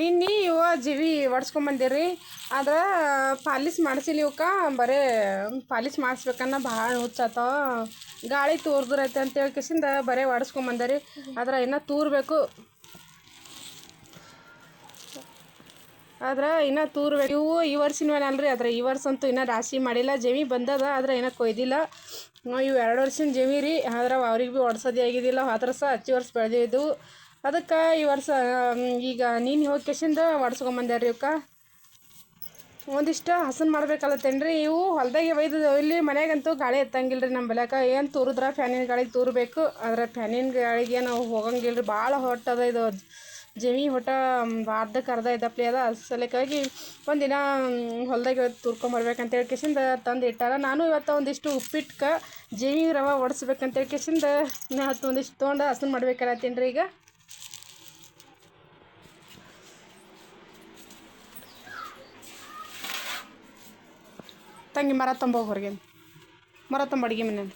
ನಿನ್ನೆ ಇವ ಜಿವಿ ಒಡ್ಸ್ಕೊಂಬಂದಿರಿ ಆದ್ರೆ ಪಾಲಿಸ್ ಮಾಡ್ಸಿಲ್ಲ ಇವಕ್ಕೆ. ಬರೇ ಪಾಲಿಸ್ ಮಾಡಿಸ್ಬೇಕನ್ನ ಭಾಳ ಹುಚ್ಚಾತವ ಗಾಳಿ ತೂರ್ದ್ರೈತೆ ಅಂತೇಳಿ ಕಿಸಿಂದ ಬರೇ ಒಡ್ಸ್ಕೊಂಬಂದರಿ ಆದ್ರೆ ಇನ್ನೂ ತೂರ್ಬೇಕು. ಆದ್ರೆ ಇನ್ನೂ ತೂರ್ಬೇಕು. ಇವು ಈ ವರ್ಷಿನ ಅಲ್ರಿ. ಆದ್ರೆ ಈ ವರ್ಷ ಅಂತೂ ಇನ್ನೂ ರಾಶಿ ಮಾಡಿಲ್ಲ. ಜಮಿ ಬಂದದ, ಆದ್ರೆ ಇನ್ನೂ ಕೊಯ್ದಿಲ್ಲ. ಇವು ಎರಡು ವರ್ಷಿನ ಜಮಿ ರೀ. ಆದ್ರೆ ಅವ್ರಿಗೆ ಭೀ ಒಡ್ಸೋದೇ ಆಗಿದ್ದಿಲ್ಲ ಹತ್ರ ವರ್ಷ ಹಚ್ಚಿ ವರ್ಷ ಬೆಳೆದಿದ್ದು. ಅದಕ್ಕೆ ಈ ವರ್ಷ ಈಗ ನೀನು ಹೋಗಿ ಕೆಸಿಂದ ಒಡ್ಸ್ಕೊಂಬಂದ್ಯಾರ ಇವಕ್ಕ. ಒಂದಿಷ್ಟು ಹಸನ್ ಮಾಡ್ಬೇಕಲ್ಲತ್ತೇನ್ರಿ ಇವು? ಹೊಲ್ದಾಗೆ ಒಯ್ದು, ಇಲ್ಲಿ ಮನ್ಯಾಗಂತೂ ಗಾಳಿ ಎತ್ತಂಗಿಲ್ಲ ರೀ ನಮ್ಮ ಬೆಳ್ಯಾಕ ಏನು ತೂರಿದ್ರೆ ಫ್ಯಾನಿನ ಗಾಳಿಗೆ ತೂರಬೇಕು, ಆದರೆ ಫ್ಯಾನಿನ ಗಾಳಿಗೆ ನಾವು ಹೋಗಂಗಿಲ್ಲ ರೀ ಭಾಳ ಹೊಟ್ಟದ ಇದು. ಜಮಿ ಹೊಟ್ಟ ಅರ್ಧಕ್ಕೆ ಅರ್ಧ ಇದ್ದಪ್ಲಿ ಅದ. ಸಲಕ್ಕಾಗಿ ಒಂದಿನ ಹೊಲ್ದಾಗ ತುರ್ಕೊಂಬರ್ಬೇಕಂತ ಹೇಳಿ ಕೇಸಿಂದ ತಂದು ಇಟ್ಟಾರ. ನಾನು ಇವತ್ತು ಒಂದಿಷ್ಟು ಉಪ್ಪಿಟ್ಕ, ಜಮಿ ರವೆ ಒಡಿಸ್ಬೇಕಂತ ಹೇಳಿ ಕೇಸಿಂದ ನಾ ಹತ್ತು ಒಂದಿಷ್ಟು ತೊಗೊಂಡು ಹಸನ್ ಮಾಡ್ಬೇಕಲ್ಲತ್ತೀನಿ ತಿನ್ರಿ ಈಗ. ತಂಗಿ ಮರ ತಂಬೋ ಹೊರಗೆ. ಮರ ತುಂಬ ಅಡುಗೆ ಮನೇಲಿ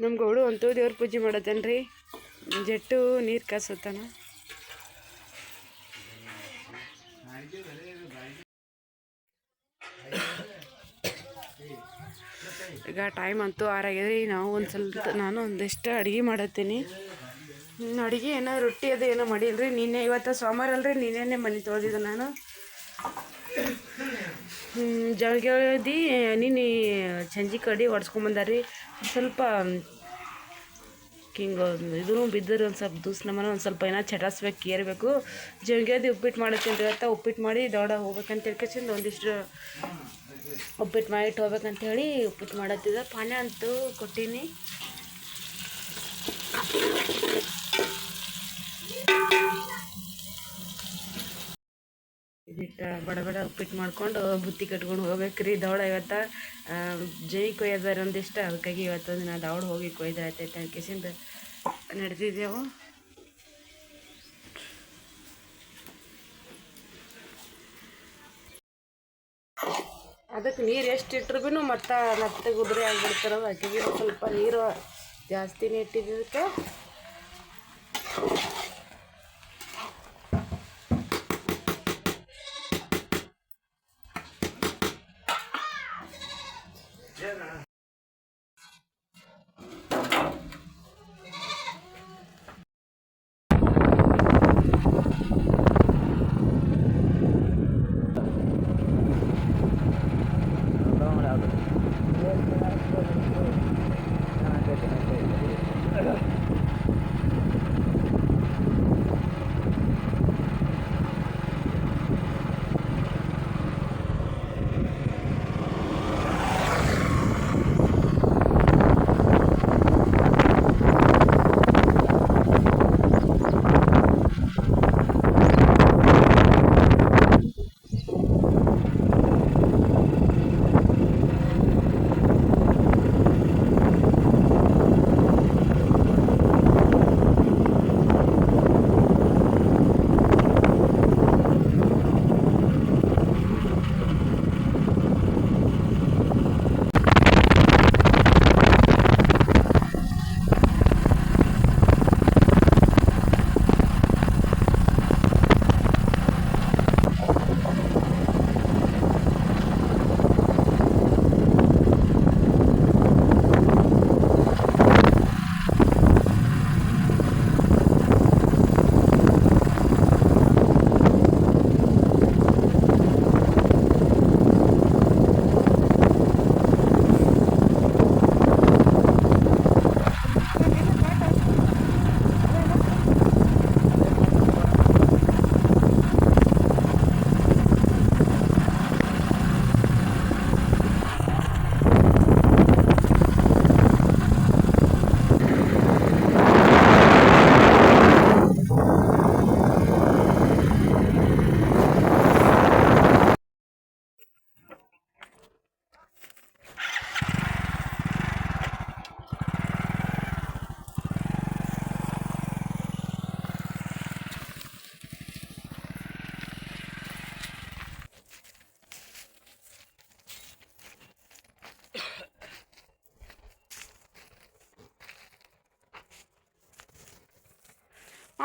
ನಮ್ಮ ಗೌಡು ಅಂತೂ ದೇವ್ರ ಪೂಜೆ ಮಾಡತ್ತೇನ್ರಿ? ಜಟ್ಟು ನೀರು ಕಾಸತ್ತಾನ. ಈಗ ಟೈಮ್ ಅಂತೂ ಆರಾಗಿದೆ ರೀ ನಾವು ಒಂದು ಸ್ವಲ್ಪ ನಾನು ಒಂದಿಷ್ಟು ಅಡುಗೆ ಮಾಡತ್ತೀನಿ. ಅಡುಗೆ ಏನೋ ರೊಟ್ಟಿ ಅದು ಏನೋ ಮಾಡಿಲ್ರಿ. ನಿನ್ನೆ ಇವತ್ತು ಸೋಮವಾರ ಅಲ್ರಿ. ನಿನ್ನೆನೆ ಮನೆ ತೊಳೆದಿದ್ದೆ ನಾನು. ಜಳದಿ ನಿನ್ನೆ ಚಂಜಿ ಕಡಿ ಹೊಡ್ಸ್ಕೊಂಬಂದಾರಿ ಸ್ವಲ್ಪ, ಹಿಂಗೆ ಇದೂ ಬಿದ್ದರು ಒಂದು ಸ್ವಲ್ಪ ದೂಸ್ ನಮ್ಮನೆ ಒಂದು ಸ್ವಲ್ಪ ಏನೋ ಚಟಾಸ್ಬೇಕು, ಏರ್ಬೇಕು. ಜಂಗ್ಯದಿ ಉಪ್ಪಿಟ್ಟು ಮಾಡತ್ತೀನಿ ಅಂತ ಉಪ್ಪಿಟ್ಟು ಮಾಡಿ ದೊಡ್ಡ ಹೋಗ್ಬೇಕಂತ ಹೇಳ್ಕೊಚಿಂದ ಒಂದಿಷ್ಟು ಉಪ್ಪಿಟ್ಟು ಮಾಡಿಟ್ಟು ಹೋಗ್ಬೇಕಂತ ಹೇಳಿ ಉಪ್ಪಿಟ್ಟು ಮಾಡತ್ತಿದ್ದೆ. ಪಾನೆ ಅಂತೂ ಕೊಟ್ಟೀನಿ. ಇದಿಟ್ಟು ಬಡ ಬಡ ಉಪ್ಪಿಟ್ಟು ಮಾಡ್ಕೊಂಡು ಬುತ್ತಿ ಕಟ್ಕೊಂಡು ಹೋಗ್ಬೇಕ್ರಿ. ದೌಡ ಇವತ್ತು ಜೈ ಕೊಯ್ಯದಾರ ಒಂದಿಷ್ಟ. ಅದಕ್ಕಾಗಿ ಇವತ್ತೊಂದು ನಾ ದೌಡ ಹೋಗಿ ಕೊಯ್ದಾಯ್ತೈತೆ ಕೆಸಿಂದ ನಡೆದಿದ್ದೆವು ಅದಕ್ಕೆ ನೀರು ಎಷ್ಟು ಇಟ್ರು ಭೀನು ಮತ್ತೆ ಮತ್ತೆ ಗುದ್ರೆ ಆಗಿಬಿಡ್ತಾರ. ಅದಕ್ಕೆ ಸ್ವಲ್ಪ ನೀರು ಜಾಸ್ತಿನೇ ಇಟ್ಟಿದ್ದಕ್ಕೆ.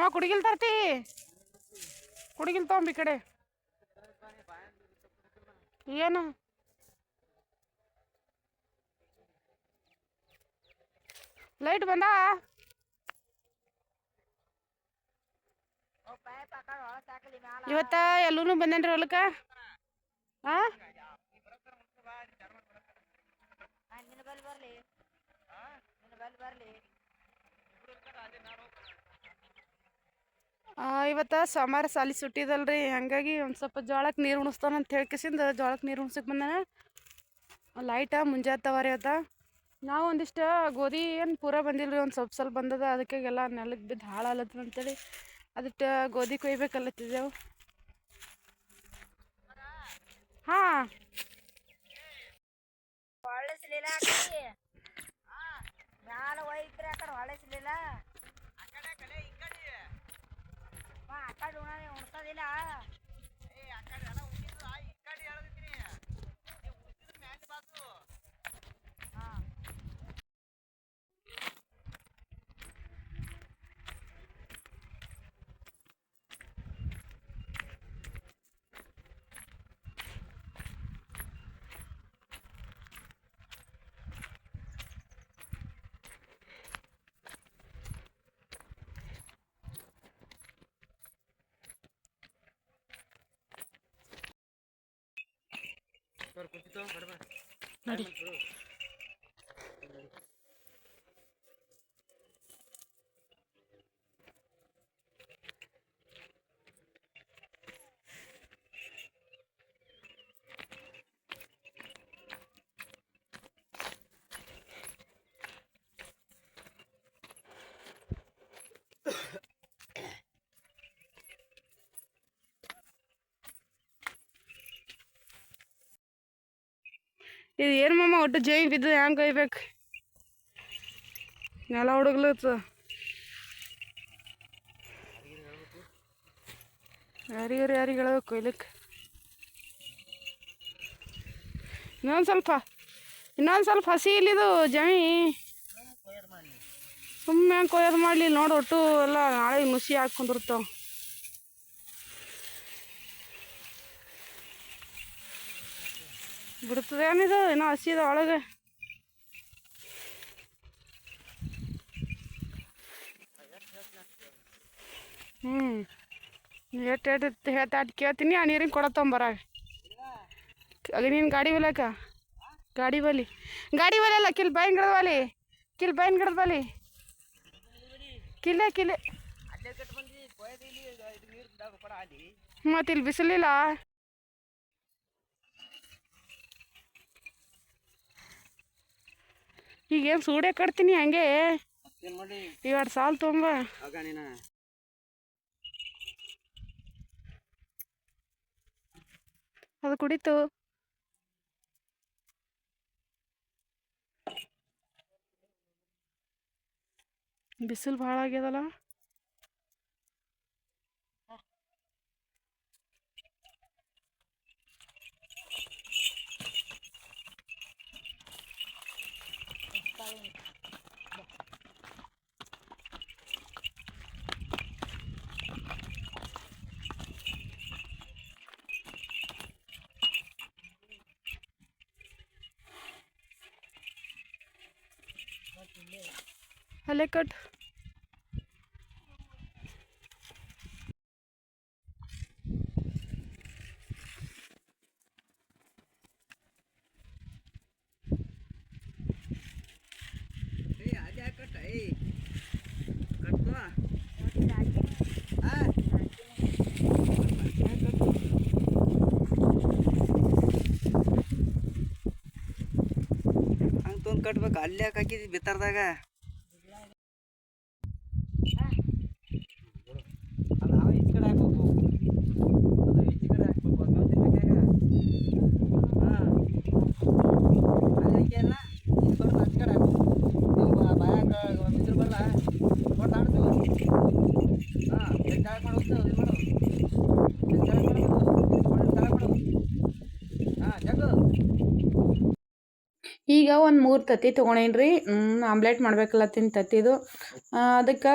ಅವ ಕುಡಿಗಿಲ್ ತರ್ತಿ ಕುಡಿಗಿಲ್ ತೊಗೊಂಬ ಈ ಕಡೆ ಏನು ಲೈಟ್ ಬಂದ ಇವತ್ತ ಎಲ್ಲೂ ಬಂದೇನ್ರಿ ಹೊಲಕ್ಕ ಆ ಇವತ್ತ ಸೋಮವಾರ ಸಾಲಿ ಸುಟ್ಟಿದಲ್ರಿ, ಹಂಗಾಗಿ ಒಂದು ಸ್ವಲ್ಪ ಜೋಳಕ್ಕೆ ನೀರು ಉಣಿಸ್ತಾನ ಅಂತ ಹೇಳ್ಕೆಸಿಂದ ಜೋಳಕ್ಕೆ ನೀರು ಉಣ್ಸಕ್ಕೆ ಬಂದಾನ. ಲೈಟ ಮುಂಜಾತವರಿ ಅದ. ನಾವು ಒಂದಿಷ್ಟು ಗೋಧಿ ಏನು ಪೂರ ಬಂದಿಲ್ಲ ರೀ ಒಂದು ಸ್ವಲ್ಪ ಸ್ವಲ್ಪ ಬಂದದ ಅದಕ್ಕೆ ಎಲ್ಲ ನೆಲಕ್ಕೆ ಬಿದ್ದು ಹಾಳಾಲತ್ತದ ಅಂತೇಳಿ ಅದಕ್ಕೆ ಗೋಧಿ ಕೊಯ್ಬೇಕಲ್ಲತ್ತಿದ್ದೆವು ಹಾಂ. ಹೊಳಿಸ್ಲಿಲ್ಲ acá una de onza de la hada. Eh, acá la ನೋಡಿ ಇದು ಏನು ಮಮ್ಮ ಒಟ್ಟು ಜೈ ಬಿದ್ದು ಹೆಂಗೆ ಕೊಯ್ಬೇಕು ನೆಲ ಹುಡುಗ್ಲತ್ತ ಯಾರಿಗಾರು ಯಾರಿಗೆ ಹೇಳ್ಬೇಕು ಕೊಯ್ಲಿಕ್ಕೆ ಇನ್ನೊಂದು ಸ್ವಲ್ಪ ಇನ್ನೊಂದು ಸ್ವಲ್ಪ ಹಸಿ ಇಲ್ಲಿದು ಜಮಿ. ಸುಮ್ಮನೆ ಕೊಯ್ಯೋದು ಮಾಡಲಿ ನೋಡು, ಒಟ್ಟು ಎಲ್ಲ ನಾಳೆ ನುಸಿ ಹಾಕ್ಕೊಂಡಿರ್ತಾವ ಬಿಡ್ತದೇನಿದು ಏನೋ ಹಸಿ ಇದೆ ಒಳಗೆ ಹ್ಞೂ ಎಷ್ಟು ಎಷ್ಟು ಹೇಳ್ತಾ ಅಟ್ ಕೇಳ್ತೀನಿ ಆ ನೀರಿನ ಕೊಡ ತೊಂಬರ ಅಲ್ಲಿ ನೀನು ಗಾಡಿ ಬಲಕ ಗಾಡಿ ಬಲಿ ಗಾಡಿ ಬಲಿ ಅಲ್ಲ ಕಿಲ್ ಬೈನ್ ಗಿಡದ ಬಲಿ ಕಿಲ್ ಬೈನ್ ಗಿಡದ ಬಲಿ ಕಿಲ್ಲೆ ಕಿಲ್ಲೆ. ಮತ್ತೆ ಇಲ್ಲಿ ಬಿಸಿಲಿಲ್ಲ. ಈಗೇನು ಸೂಡೆ ಕಟ್ತೀನಿ ಹಂಗೆ. ಇವೆರಡು ಸಾಲು ತೊಂಬ. ಅದು ಕುಡಿತು. ಬಿಸಿಲು ಭಾಳ ಆಗ್ಯದಲ್ಲ? ಅಲ್ಲೇ ಕಟ್ ಏ ಅದೇ ಕಟ್ಟ ಏ ಕಟ್ಟು ಆ ಹಂಗೆ ತೊಂದು ಕಟ್ಬೇಕು ಅಲ್ಲಿ ಯಾಕೆ ಹಾಕಿದ್ವಿ ಬಿತ್ತರ್ದಾಗ ಅಲ್ಲ ನಾವು ಈಚೆ ಕಡೆ ಹಾಕ್ಬೇಕು ಅದು ಈಚೆ ಕಡೆ ಹಾಕ್ಬೇಕು ಅದು ತಿನ್ಬೇಕಾಗ ಹಾಂ ಅಲ್ಲಿ ಹಂಗೆ ಅಲ್ಲ ಇದು ಬರಲ್ಲ ಆಚೆ ಕಡೆ ಹಾಕ್ಬೇಕು ನೀವು ಬಾಯಾಗ ಬಿಸಿಲು ಬರಲ್ಲ ಕೊಟ್ಟು ಆಡ್ತೀವಿ ಹಾಂ ಕೆಳಗೆ ಮಾಡಿ ಹೋಗ್ತೇವೆ ಇದು ಮಾಡು ಕೆಳಗೆ ಮಾಡೋದು ಕೆಳಗೆ ಮಾಡು ಹಾಂ ಜಗ್ಗು ಈಗ ಒಂದು ಮೂರು ತತ್ತಿ ತೊಗೊಂಡೇನಿ ರೀ ಆಮ್ಲೆಟ್ ಮಾಡ್ಬೇಕಲ್ಲ ತಿನ್ ತತ್ತಿದು. ಅದಕ್ಕೆ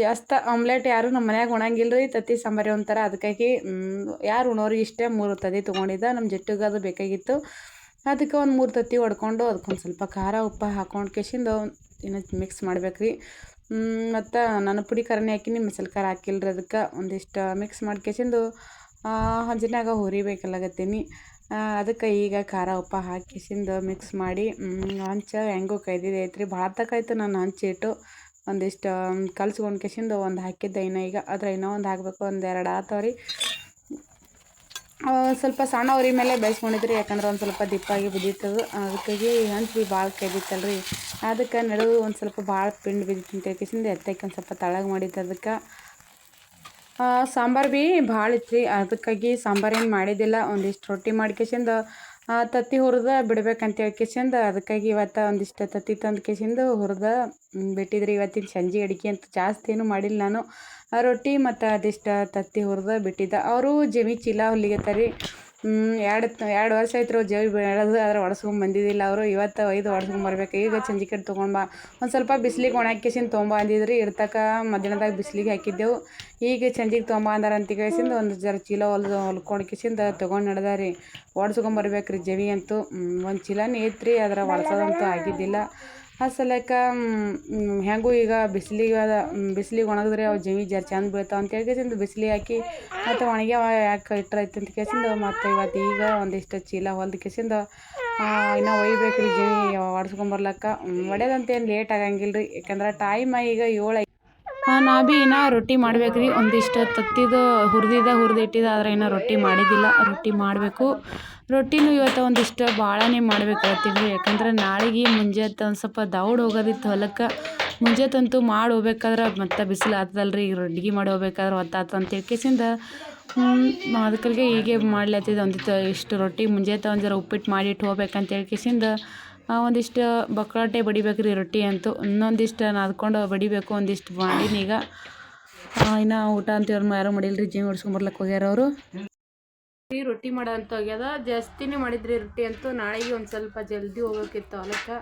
ಜಾಸ್ತಿ ಆಮ್ಲೆಟ್ ಯಾರು ನಮ್ಮ ಮನ್ಯಾಗ ಉಣಂಗಿಲ್ಲ ರೀ ತತ್ತಿ ಸಾಂಬಾರಿ ಒಂಥರ ಅದಕ್ಕಾಗಿ ಯಾರು ಉಣೋರಿಗೆ ಇಷ್ಟೇ ಮೂರು ತತ್ತಿ ತೊಗೊಂಡಿದ್ದ ನಮ್ಮ ಜಟ್ಟಿಗೆ ಅದು ಬೇಕಾಗಿತ್ತು. ಅದಕ್ಕೆ ಒಂದು ಮೂರು ತತ್ತಿ ಹೊಡ್ಕೊಂಡು ಅದಕ್ಕೊಂದು ಸ್ವಲ್ಪ ಖಾರ ಉಪ್ಪು ಹಾಕೊಂಡು ಕೆಸಿಂದು ಇನ್ನು ಮಿಕ್ಸ್ ಮಾಡ್ಬೇಕು ರೀ ಮತ್ತು ನಾನು ಪುಡಿ ಖಾರನೇ ಹಾಕಿನಿ ಮಸಾಲೆ ಖಾರ ಹಾಕಿಲ್ಲ ರೀ ಅದಕ್ಕೆ ಒಂದಿಷ್ಟು ಮಿಕ್ಸ್ ಮಾಡಿ ಕೆಶಿಂದು ಹಂಚಿನಾಗ ಹುರಿಬೇಕಲ್ಲಾಗತ್ತೀನಿ ಅದಕ್ಕೆ ಈಗ ಖಾರ ಉಪ್ಪ ಹಾಕಿಸಿಂದು ಮಿಕ್ಸ್ ಮಾಡಿ ಹಂಚ ಹೆಂಗೋ ಕೈದಿದೆ. ಐತ್ರಿ, ಭಾಳ ತಕಾಯ್ತು ನಾನು ಹಂಚಿಟ್ಟು ಒಂದಿಷ್ಟು ಕಲ್ಸ್ಕೊಂಡು ಕೆಸಿಂದು ಒಂದು ಹಾಕಿದ್ದೆ ಇನ್ನು ಈಗ. ಅದ್ರ ಇನ್ನೂ ಒಂದು ಹಾಕಬೇಕು, ಒಂದು ಎರಡು ಆತವ್ರಿ. ಸ್ವಲ್ಪ ಸಣ್ಣ ಮೇಲೆ ಬೇಯಿಸ್ಕೊಂಡಿದ್ರಿ, ಯಾಕಂದ್ರೆ ಒಂದು ಸ್ವಲ್ಪ ದಿಪ್ಪಾಗಿ ಬಿದ್ದಿತ್ತದು. ಅದಕ್ಕಾಗಿ ಹಂಚು ಭಾಳ ಕೈದಿತ್ತಲ್ರಿ. ಅದಕ್ಕೆ ನಡುವು ಒಂದು ಸ್ವಲ್ಪ ಭಾಳ ಪಿಂಡ್ ಬಿದ್ದಿತ್ತು ಅಂತ ಕೇಸಿಂದ ಒಂದು ಸ್ವಲ್ಪ ತಳಗೆ ಮಾಡಿದ್ದು ಅದಕ್ಕೆ. ಸಾಂಬಾರು ಭೀ ಭಾಳ ಇತ್ತು ಅದಕ್ಕಾಗಿ ಅದಕ್ಕಾಗಿ ಸಾಂಬಾರೇನು ಮಾಡಿದ್ದಿಲ್ಲ. ಒಂದಿಷ್ಟು ರೊಟ್ಟಿ ಮಾಡ್ಕೇಸಿಂದ ತತ್ತಿ ಹುರಿದ ಬಿಡ್ಬೇಕಂತ ಹೇಳ್ಕೇಸಿಂದ ಅದಕ್ಕಾಗಿ ಇವತ್ತು ಒಂದಿಷ್ಟು ತತ್ತಿ ತಂದು ಕೇಸಿಂದ ಹುರಿದ ಬಿಟ್ಟಿದ್ರಿ. ಇವತ್ತಿನ ಸಂಜೆ ಅಡಿಗೆ ಅಂತ ಜಾಸ್ತಿ ಏನು ಮಾಡಿಲ್ಲ ನಾನು. ರೊಟ್ಟಿ ಮತ್ತು ಅದಿಷ್ಟು ತತ್ತಿ ಹುರಿದ ಬಿಟ್ಟಿದ್ದ. ಅವರು ಜಮಿ ಚೀಲ ಹುಲ್ಲಿಗೆ ರೀ ಎರಡು ಎರಡು ವರ್ಷ ಆಯ್ತು ಜವಿ ಬೆಳೆದು ಆದ್ರೆ ಒಡ್ಸ್ಕೊಂಡ್ ಬಂದಿದ್ದಿಲ್ಲ ಅವರು. ಇವತ್ತು ಐದು ಹೊಡ್ಸ್ಕೊಂಡ್ ಬರ್ಬೇಕು. ಈಗ ಸಂಜೆ ಕಡೆ ತೊಗೊಂಡು ಬಾ. ಒಂದು ಸ್ವಲ್ಪ ಬಿಸ್ಲಿಗೆ ಒಣಾಕಿಸಿನ ತೊಗೊಂಬ ಅಂದಿದ್ರಿ. ಇರ್ತಕ್ಕ ಮಧ್ಯಾಹ್ನದಾಗ ಬಿಸ್ಲಿಗೆ ಹಾಕಿದ್ದೆವು. ಈಗ ಚಂಜಿಗೆ ತೊಗೊಂಬ ಅಂದಾರ ಅಂತ ಕೇಳಿಸಿಂದು ಒಂದು ಜರ ಚೀಲ ಹೊಲ್ದು ಹೊಲ್ಕೊಂಡು ಕೇಸಿಂದ ತೊಗೊಂಡು ನಡೆದಾರಿ. ಒಡ್ಸ್ಕೊಂಬರ್ಬೇಕು ರೀ ಜವಿ ಅಂತೂ. ಒಂದು ಚೀಲನೇ ಐತ್ರಿ. ಅದ್ರ ಒಡ್ಸೋದಂತೂ ಆಗಿದ್ದಿಲ್ಲ. ಆ ಸಲಕ ಹೆಂಗೂ ಈಗ ಬಿಸಿಲಿಗೆ ಬಿಸ್ಲಿಗೆ ಒಣಗಿದ್ರೆ ಅವು ಜೀವಿ ಜರ್ ಚಂದ ಬೀಳ್ತಾವ ಅಂತ ಕೇಸಿಂದ ಬಿಸಿಲಿ ಹಾಕಿ, ಮತ್ತು ಒಣಗ್ಯಾವ ಯಾಕೆ ಇಟ್ಟರೈತೆ ಅಂತ ಕೇಸಿಂದ ಮತ್ತು ಇವತ್ತು ಈಗ ಒಂದಿಷ್ಟು ಚೀಲ ಹೊಲ್ದು ಕೇಸಿಂದ ಇನ್ನೂ ಒಯ್ಬೇಕು ರೀ ಜೀವಿ ಒಡಿಸ್ಕೊಂಬರ್ಲಕ್ಕ ಒಡ್ಯೋದಂತ ಏನು ಲೇಟ್ ಆಗಂಗಿಲ್ಲ ರೀ ಯಾಕಂದ್ರೆ ಟೈಮ್ ಈಗ ಏಳು ನಾ ಭೀ ಇನ್ನೂ ರೊಟ್ಟಿ ಮಾಡ್ಬೇಕು ರೀ ಒಂದಿಷ್ಟು ತತ್ತಿದು ಹುರಿದಿದ್ದ ಹುರಿದಿಟ್ಟಿದ್ದ ಆದ್ರೆ ಇನ್ನೂ ರೊಟ್ಟಿ ಮಾಡಿದ್ದಿಲ್ಲ ರೊಟ್ಟಿ ಮಾಡಬೇಕು. ರೊಟ್ಟಿನೂ ಇವತ್ತು ಒಂದಿಷ್ಟು ಭಾಳನೇ ಮಾಡ್ಬೇಕಾಗ್ತಿದ್ರಿ ಯಾಕಂದ್ರೆ ನಾಳೆಗೆ ಮುಂಜಾನೆ ಒಂದು ಸ್ವಲ್ಪ ದೌಡ್ ಹೋಗೋದಿತ್ತು ಹೊಲಕ್ಕೆ. ಮುಂಜಾತಂತೂ ಮಾಡಿ ಹೋಗ್ಬೇಕಾದ್ರೆ ಮತ್ತೆ ಬಿಸಿಲು ಆಗ್ತದಲ್ರಿ ಈಗ ಅಡ್ಗೆ ಮಾಡಿ ಹೋಗ್ಬೇಕಾದ್ರೆ ಹೊತ್ತಾತು ಅಂತ ತಿಳ್ಕೇಸಿಂದ ಅದಕ್ಕೆ ಹೀಗೆ ಮಾಡ್ಲತ್ತಿದ್ದೆ ಒಂದಿತ್ತು ಇಷ್ಟು ರೊಟ್ಟಿ ಮುಂಜಾನೆ ಒಂದು ಜರ ಉಪ್ಪಿಟ್ಟು ಮಾಡಿಟ್ಟು ಹೋಗ್ಬೇಕಂತ ಹೇಳ್ಕೇಸಿಂದ ಒಂದಿಷ್ಟು ಬಕ್ರಾಟೆ ಬಡಿಬೇಕ್ರಿ ರೊಟ್ಟಿ ಅಂತೂ. ಇನ್ನೊಂದಿಷ್ಟು ನಾದ್ಕೊಂಡು ಬಡಿಬೇಕು, ಒಂದಿಷ್ಟು ಮಾಡೀನಿ ಈಗ ಇನ್ನು ಊಟ ಅಂತ ಯಾರು ಮಾಡಿಲ್ಲ ರೀ ಜೀವ ಹೊಡ್ಸ್ಕೊಂಬರ್ಲಕ್ಕೆ ಹೋಗ್ಯಾರ ಅವರು. ಈ ರೊಟ್ಟಿ ಮಾಡೋ ಅಂತ ಹೋಗ್ಯದ ಜಾಸ್ತಿನೇ ಮಾಡಿದ್ರಿ ರೊಟ್ಟಿ ಅಂತೂ ನಾಳೆಗೆ ಒಂದು ಸ್ವಲ್ಪ ಜಲ್ದಿ ಹೋಗ್ಬೇಕಿತ್ತು ಹೊಲಕ್ಕೆ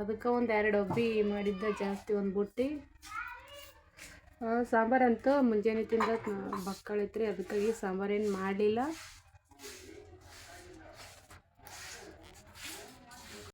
ಅದಕ್ಕೆ ಒಂದು ಎರಡು ಒಬ್ಬಿ ಮಾಡಿದ್ದ ಜಾಸ್ತಿ ಒಂದು ಬುಟ್ಟಿ. ಸಾಂಬಾರಂತೂ ಮುಂಜಾನೆ ತಿಂದ ಬಕ್ಕಳಿತ್ರಿ ಅದಕ್ಕಾಗಿ ಸಾಂಬಾರೇನು ಮಾಡಲಿಲ್ಲ.